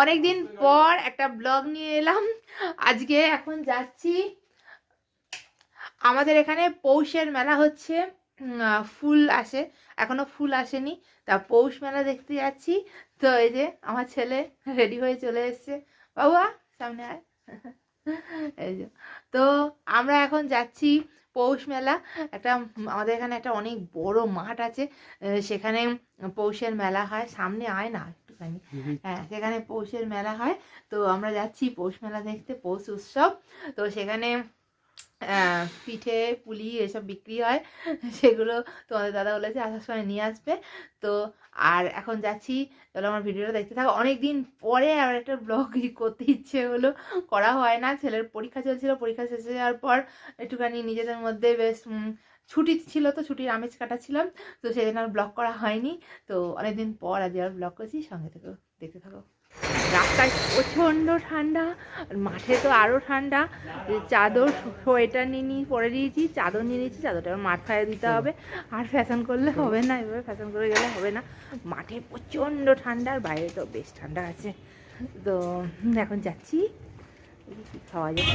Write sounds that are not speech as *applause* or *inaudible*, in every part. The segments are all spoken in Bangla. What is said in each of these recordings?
অনেক দিন পর একটা ব্লগ নিয়ে এলাম। আজকে এখন যাচ্ছি। আমাদের এখানে পৌষের মেলা হচ্ছে। ফুল আসে। এখনও ফুল আসেনি। তা পৌষ মেলা দেখতে যাচ্ছি। তো এই যে আমার ছেলে রেডি হয়ে চলে এসছে। বাবা, সামনে আয়। *laughs* এই যে। তো আমরা এখন যাচ্ছি পৌষ মেলা। একটা, আমাদের এখানে একটা অনেক বড় মাঠ আছে। সেখানে পৌষের মেলা হয়। সামনে আয় না। একটুখানি। হ্যাঁ সেখানে পৌষের মেলা হয়। তো আমরা যাচ্ছি পৌষ মেলা দেখতে পৌষ উৎসব। তো সেখানে পিঠে পুলি এসব বিক্রি হয়। সেগুলো তোমাদের দাদা বলেছে আসার সময় নিয়ে আসবে। তো আর এখন যাচ্ছি চলো আমার ভিডিওটা দেখতে থাকো। অনেক দিন পরে আবার একটা ব্লগ করতে ইচ্ছে হলো। করা হয় না ছেলের পরীক্ষা চলছিল। পরীক্ষা শেষ যাওয়ার পর একটুখানি নিজেদের মধ্যে বেশ ছুটি ছিল তো, ছুটির আমেজ কাটাচ্ছিলাম তো সেদিন আর ব্লগ করা হয়নি। তো অনেকদিন পর আজ আর ব্লগ করছি, সঙ্গে থেকো দেখতে থাকো। রাস্তায় প্রচণ্ড ঠান্ডা মাঠে তো আরও ঠান্ডা। চাদর, সোয়েটার নিয়ে নিয়ে পরে দিয়েছি, চাদর নিয়ে নিয়েছি, চাদরটা আবার মাঠ খাইয়ে দিতে হবে। আর ফ্যাশন করলে হবে না, এভাবে ফ্যাশন করে গেলে হবে না। মাঠে প্রচণ্ড ঠান্ডা, আর বাইরে তো বেশ ঠান্ডা আছে। তো এখন যাচ্ছি, খাওয়া যায়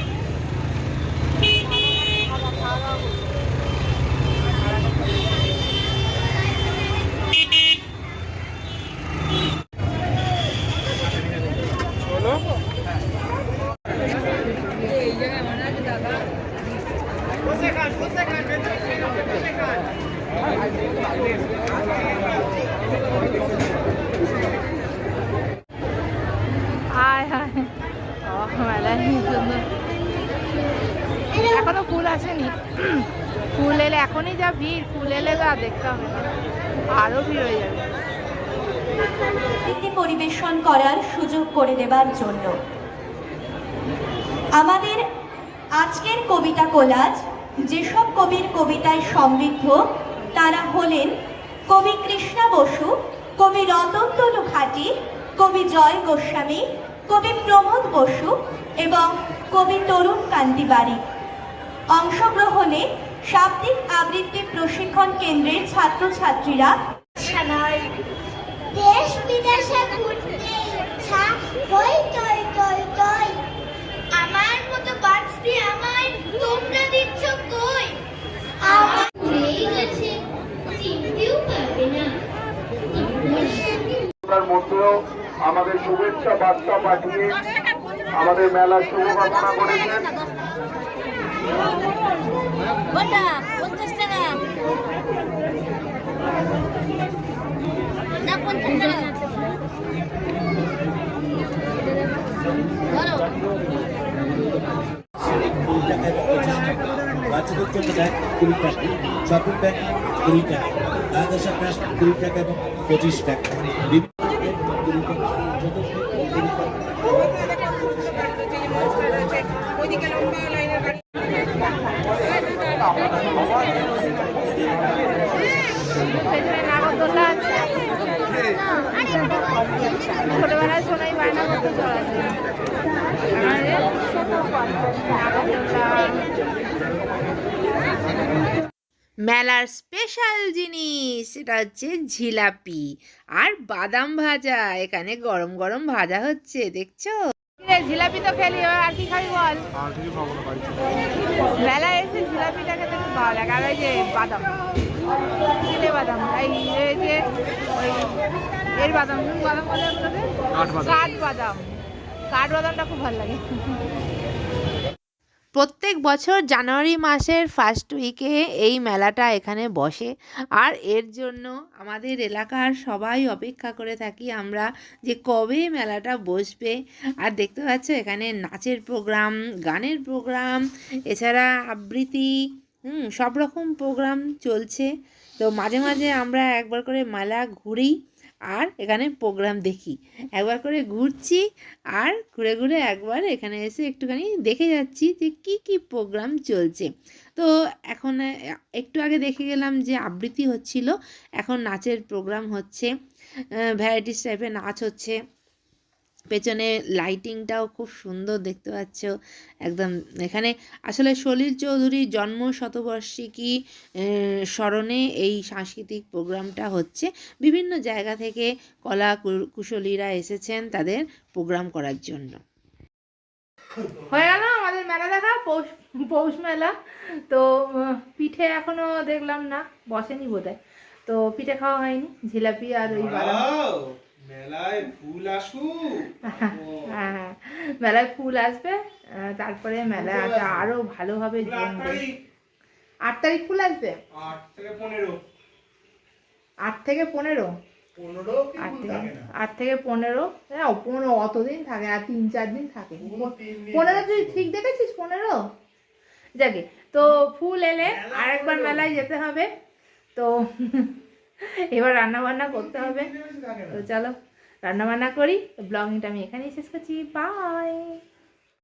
হায় হায় ও মেলায় কি সুন্দর এখনও ফুল আসেনি। ফুল এলে এখনই যা ভিড়, ফুল এলে আর দেখতে হবে। না আরও ভিড় হয়ে যাবে। পরিবেশন করার সুযোগ করে দেবার জন্য। আমাদের আজকের কবিতা কোলাজ, যেসব কবির কবিতায় সমৃদ্ধ, তারা হলেন কবি কৃষ্ণা বসু, কবি রতন তনু খাটি, কবি জয় গোস্বামী, কবি প্রমোদ বসু এবং কবি তরুণ কান্তি বারিক অংশগ্রহণে শাব্দিক আবৃত্তি প্রশিক্ষণ কেন্দ্রের ছাত্রছাত্রীরা দেশ বিদেশে ঘুরতে ইচ্ছা হই টই টই টই। আমার মতো বাঁচতে আমায় তোমরা দিচ্ছ কই? আমার ভুলেই গেছে চিনতেও পারবে না। মধ্যেও আমাদের শুভেচ্ছা বার্তা পাঠিয়ে আমাদের মেলার শুভকামনা করেছেন। ওটা পঞ্চাশ টাকা। না পঞ্চাশ টাকা। বাচ্চাদের জন্য ব্যাগ কুড়ি টাকা শপিং ব্যাগ কুড়ি টাকা আগাছা ব্রাশ কুড়ি টাকা এবং পঁচিশ টাকা বিভিন্ন ব্যাগ কুড়ি টাকা, ছোটবেলায় বায়না করতে মেলার স্পেশাল জিনিস, সেটা হচ্ছে জিলাপি আর বাদাম ভাজা। এখানে গরম গরম ভাজা হচ্ছে, দেখছ? জিলাপি তো খেলি আর কি খাবি বল? মেলায় এসে জিলাপিটা খেতে খুব ভালো লাগে। আর ওই যে বাদাম চিলে বাদাম এই যে ওই এর বাদাম বাদাম বলে ওগুলোকে? কাঠ বাদাম। কাঠ বাদামটা খুব ভালো লাগে। প্রত্যেক বছর জানুয়ারি মাসের ফার্স্ট উইকে এই মেলাটা এখানে বসে। আর এর জন্য আমাদের এলাকার সবাই অপেক্ষা করে থাকি আমরা যে কবে মেলাটা বসবে। আর দেখতে পাচ্ছ এখানে নাচের প্রোগ্রাম গানের প্রোগ্রাম এছাড়া আবৃত্তি, হুম, সব রকম প্রোগ্রাম চলছে। তো মাঝে মাঝে আমরা একবার করে মেলা ঘুরি। আর এখানে প্রোগ্রাম দেখি। একবার করে ঘুরছি আর ঘুরে ঘুরে একবার এখানে এসে একটুখানি দেখে যাচ্ছি যে কি কি প্রোগ্রাম চলছে। তো এখন, একটু আগে দেখে গেলাম যে আবৃত্তি হচ্ছিল, এখন নাচের প্রোগ্রাম হচ্ছে ভ্যারাইটিস টাইপের নাচ হচ্ছে। পেছনে লাইটিংটাও খুব সুন্দর দেখতে পাচ্ছ। একদম এখানে আসলে সলিল চৌধুরীর জন্ম শতবার্ষিকী স্মরণে এই সাংস্কৃতিক প্রোগ্রামটা হচ্ছে। বিভিন্ন জায়গা থেকে কলা কু- কুশলীরা এসেছেন তাদের প্রোগ্রাম করার জন্য। হয়ে গেল আমাদের মেলা দেখা পৌষ পৌষ মেলা। তো পিঠে এখনও দেখলাম না বসেনি বোধহয়। তো পিঠে খাওয়া হয়নি জিলাপি আর ওই মেলায় ফুল আসুক। হ্যাঁ মেলায় ফুল আসবে তারপরে মেলাটা আরও ভালোভাবে জমবে। আট তারিখ ফুল আসবে? আট থেকে পনেরো। আট থেকে পনেরো? আট থেকে পনেরো? হ্যাঁ পনেরো অতদিন থাকে আর তিন চার দিন থাকে। পনেরো তুই ঠিক দেখেছিস পনেরো? যাকে তো ফুল এলে আরেকবার মেলায় যেতে হবে। তো এবার রান্নাবান্না করতে হবে। তো চলো রান্না বান্না করি ব্লগিংটা আমি এখানেই শেষ করছি। বাই